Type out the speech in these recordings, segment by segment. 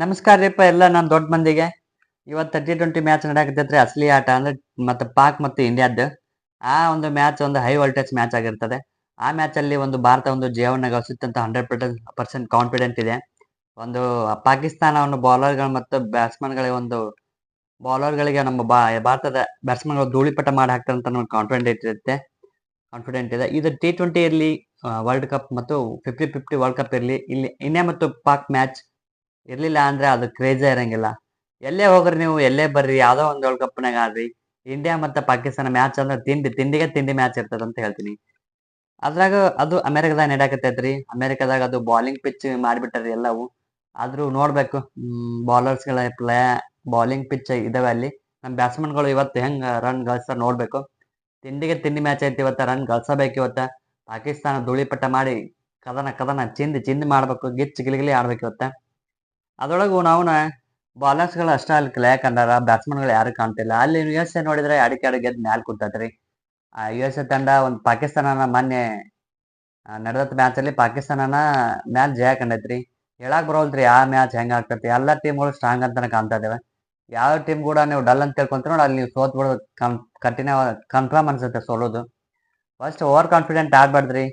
ನಮಸ್ಕಾರ ರೀಪ್ಪ ಎಲ್ಲ ನಾನು ದೊಡ್ಡ ಮಂದಿಗೆ. ಇವತ್ತು ಟಿ ಟ್ವೆಂಟಿ ಮ್ಯಾಚ್ ನಡೆಯಕತ್ತೈತ್ರಿ, ಅಸಲಿ ಆಟ ಅಂದ್ರೆ ಮತ್ತೆ ಪಾಕ್ ಮತ್ತು ಇಂಡಿಯಾದ ಆ ಒಂದು ಮ್ಯಾಚ್ ಒಂದು ಹೈ ವೋಲ್ಟೇಜ್ ಮ್ಯಾಚ್ ಆಗಿರ್ತದೆ. ಆ ಮ್ಯಾಚ್ ಅಲ್ಲಿ ಒಂದು ಭಾರತ ಒಂದು ಜಯವನ್ನು ಗಳಿಸುತ್ತಂತ ಹಂಡ್ರೆಡ್ ಪರ್ಸೆಂಟ್ ಕಾನ್ಫಿಡೆಂಟ್ ಇದೆ. ಒಂದು ಪಾಕಿಸ್ತಾನ ಬೌಲರ್ಗಳು ಮತ್ತು ಬ್ಯಾಟ್ಸ್ಮನ್ಗಳಿಗೆ ಒಂದು ಬೌಲರ್ಗಳಿಗೆ ನಮ್ಮ ಬಾ, ಭಾರತದ ಬ್ಯಾಟ್ಸ್ಮನ್ಗಳು ಧೂಳಿಪಟ ಮಾಡಿ ಹಾಕ್ತಾರಂತ ಅಂತ ನಮ್ಗೆ ಕಾನ್ಫಿಡೆಂಟ್ ಇರುತ್ತೆ. ಕಾನ್ಫಿಡೆಂಟ್ ಇದೆ. ಇದು ಟಿ ಟ್ವೆಂಟಿ ಇರಲಿ ವರ್ಲ್ಡ್ ಕಪ್ ಮತ್ತು ಫಿಫ್ಟಿ ಫಿಫ್ಟಿ ವರ್ಲ್ಡ್ ಕಪ್ ಇರಲಿ, ಇಲ್ಲಿ ಇಂಡಿಯಾ ಮತ್ತು ಪಾಕ್ ಮ್ಯಾಚ್ ಇರ್ಲಿಲ್ಲ ಅಂದ್ರೆ ಅದು ಕ್ರೇಜೇ ಇರಂಗಿಲ್ಲ. ಎಲ್ಲೇ ಹೋಗ್ರಿ ನೀವು ಎಲ್ಲೇ ಬರ್ರಿ, ಯಾವ್ದೋ ಒಂದು ವರ್ಲ್ಡ್ ಕಪ್ನಾಗ ಆಡ್ರಿ. ಇಂಡಿಯಾ ಮತ್ತೆ ಪಾಕಿಸ್ತಾನ ಮ್ಯಾಚ್ ಅಂದ್ರೆ ತಿಂಡಿ, ತಿಂಡಿಗೆ ತಿಂಡಿ ಮ್ಯಾಚ್ ಇರ್ತದ ಅಂತ ಹೇಳ್ತೀನಿ. ಅದ್ರಾಗ ಅದು ಅಮೆರಿಕದಾಗ ನಡೆಯಕತ್ತೈತ್ರಿ ಅಮೆರಿಕದಾಗ ಅದು ಬಾಲಿಂಗ್ ಪಿಚ್ ಮಾಡಿಬಿಟ್ಟಾರಿ ಎಲ್ಲವು. ಆದ್ರೂ ನೋಡ್ಬೇಕು. ಬೌಲರ್ಸ್ಗಳ ಪ್ಲೇ ಬಾಲಿಂಗ್ ಪಿಚ್ ಇದಾವೆ ಅಲ್ಲಿ. ನಮ್ಮ ಬ್ಯಾಟ್ಸ್ಮನ್ಗಳು ಇವತ್ತು ಹೆಂಗ್ ರನ್ ಗಳಿಸ್ತಾರ ನೋಡ್ಬೇಕು. ತಿಂಡಿಗೆ ತಿಂಡಿ ಮ್ಯಾಚ್ ಐತಿ ಇವತ್ತ ರನ್ ಗಳಿಸಬೇಕು ಇವತ್ತ. ಪಾಕಿಸ್ತಾನ ಧೂಳಿಪಟ್ಟ ಮಾಡಿ ಕದನ ಕದನ, ಚಿಂದಿ ಚಿಂದಿ ಮಾಡ್ಬೇಕು. ಗಿಚ್ಚಿ ಗಿಲಿಗಿಲಿ ಆಡ್ಬೇಕು ಇವತ್ತ. ಅದ್ರೊಳಗು ನಾವು ಬಾಲರ್ಸ್ಗಳು ಅಷ್ಟೇ ಅಲ್ಲಿ ಕ್ಲೇ ಕಂಡಾರ ಬ್ಯಾಟ್ಸ್ಮನ್ಗಳು ಯಾರು ಕಾಣ್ತಿಲ್ಲ. ಅಲ್ಲಿ ಯು ಎಸ್ ಎ ನೋಡಿದ್ರೆ ಅಡಿಕೆ ಅಡಿ ಗೆದ್ದು ಮ್ಯಾಲ್ ಕೂತತ್ರಿ ಆ ಯು ಎಸ್ ಎ ತಂಡ ಒಂದು ಪಾಕಿಸ್ತಾನನ ಮೊನ್ನೆ ನಡೆದ ಮ್ಯಾಚಲ್ಲಿ ಪಾಕಿಸ್ತಾನನ ಮ್ಯಾಚ್ ಜಯ ಕಂಡೈತ್ರಿ. ಹೇಳಕ್ ಬರೋಲ್ರಿ ಆ ಮ್ಯಾಚ್ ಹೆಂಗ್ ಆಗ್ತೈತಿ? ಎಲ್ಲ ಟೀಮ್ಗಳು ಸ್ಟ್ರಾಂಗ್ ಅಂತಾನೆ ಕಾಣ್ತಾ ಯಾವ ಟೀಮ್ ಕೂಡ ನೀವು ಡಲ್ ಅಂತ ತಿಳ್ಕೊಂತೀರ ನೋಡಿ, ಅಲ್ಲಿ ನೀವು ಸೋತ್ ಬಿಡೋದು ಕಠಿಣ ಕನ್ಫರ್ಮ್ ಅನ್ಸುತ್ತೆ ಸೋಲೋದು. ಫಸ್ಟ್ ಓವರ್ ಕಾನ್ಫಿಡೆಂಟ್ ಆಗ್ಬಾರ್ದ್ರಿ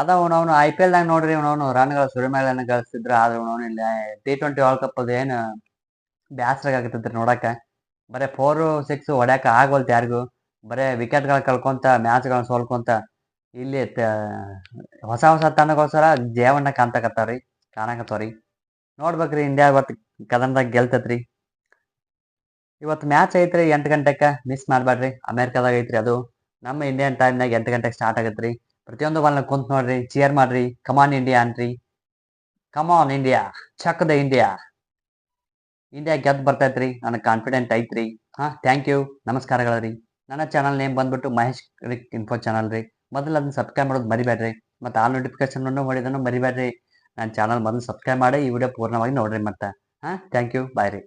ಅದ ಅವನವನು ಐ ಪಿ ಎಲ್ ದಾಗ ನೋಡ್ರಿ, ಅವನವನು ರನ್ಗಳು ಸುರಿಮೇಲೆ ಗಳಿಸ್ತಿದ್ರ, ಆದ್ರೆ ಅವನವನು ಇಲ್ಲ ಟಿ ಟ್ವೆಂಟಿ ವರ್ಲ್ಡ್ ಕಪ್ ಅದು ಏನು ಬ್ಯಾಸ್ರಾಗ ಆಗತ್ತೈತ್ರಿ ನೋಡಕ ಬರೇ ಫೋರ್ ಸಿಕ್ಸ್ ಹೊಡ್ಯಾಕ ಆಗೋಲ್ತ ಯಾರಿಗೂ. ಬರೇ ವಿಕೆಟ್ಗಳು ಕಳ್ಕೊಂತ ಮ್ಯಾಚ್ಗಳನ್ನ ಸೋಲ್ಕೊಂತ, ಇಲ್ಲಿ ಹೊಸ ಹೊಸ ತಂಡಗೋಸ್ಕರ ಜಯವನ್ನ ಕಾಣ್ತಕತ್ತಾವ್ರಿ, ಕಾಣಕತ್ತಾವ್ರಿ. ನೋಡ್ಬೇಕ್ರಿ ಇಂಡಿಯಾ ಇವತ್ತು ಕದನದಾಗ ಗೆಲ್ತತ್ರಿ. ಇವತ್ತು ಮ್ಯಾಚ್ ಐತ್ರಿ ಎಂಟು ಗಂಟೆಕ ಮಿಸ್ ಮಾಡಬೇಡ್ರಿ ಅಮೇರಿಕಾದಾಗ ಐತ್ರಿ ಅದು. ನಮ್ಮ ಇಂಡಿಯನ್ ಟೈಮ್ನಾಗ ಎಂಟು ಗಂಟೆಗೆ ಸ್ಟಾರ್ಟ್ ಆಗತ್ರಿ. ಪ್ರತಿಯೊಂದು ಬಾಲ್ನ ಕುಂತ್ ನೋಡ್ರಿ ಚಿಯರ್ ಮಾಡ್ರಿ ಕಮಾನ್ ಇಂಡಿಯಾ ಅನ್ರಿ come on India Chak De India India ಗೆದ್ದು ಬರ್ತೈತ್ರಿ ನನಗೆ ಕಾನ್ಫಿಡೆಂಟ್ ಐತ್ರಿ. ಹಾ ಥ್ಯಾಂಕ್ ಯು ನಮಸ್ಕಾರಗಳು ರೀ ನನ್ನ ಚಾನಲ್ ನೇಮ್ ಬಂದ್ಬಿಟ್ಟು ಮಹೇಶ್ ಇನ್ಫೋ ಚಾನಲ್ ರೀ. ಮೊದಲು ಅದನ್ನ ಸಬ್ಸ್ಕ್ರೈಬ್ ಮಾಡೋದು ಮರಿಬೇಡ್ರಿ. ಮತ್ತು ಆಲ್ ನೋಟಿಫಿಕೇಶನ್ ಹೊಡಿದನ್ನು ಮರಿಬೇಡ್ರಿ. ನನ್ನ ಚಾನಲ್ ಮೊದಲು ಸಬ್ಸ್ಕ್ರೈಬ್ ಮಾಡಿ, ಈ ವಿಡಿಯೋ ಪೂರ್ಣವಾಗಿ ನೋಡ್ರಿ ಮತ್ತೆ. ಹಾ ಥ್ಯಾಂಕ್ ಯು ಬಾಯ್ ರೀ.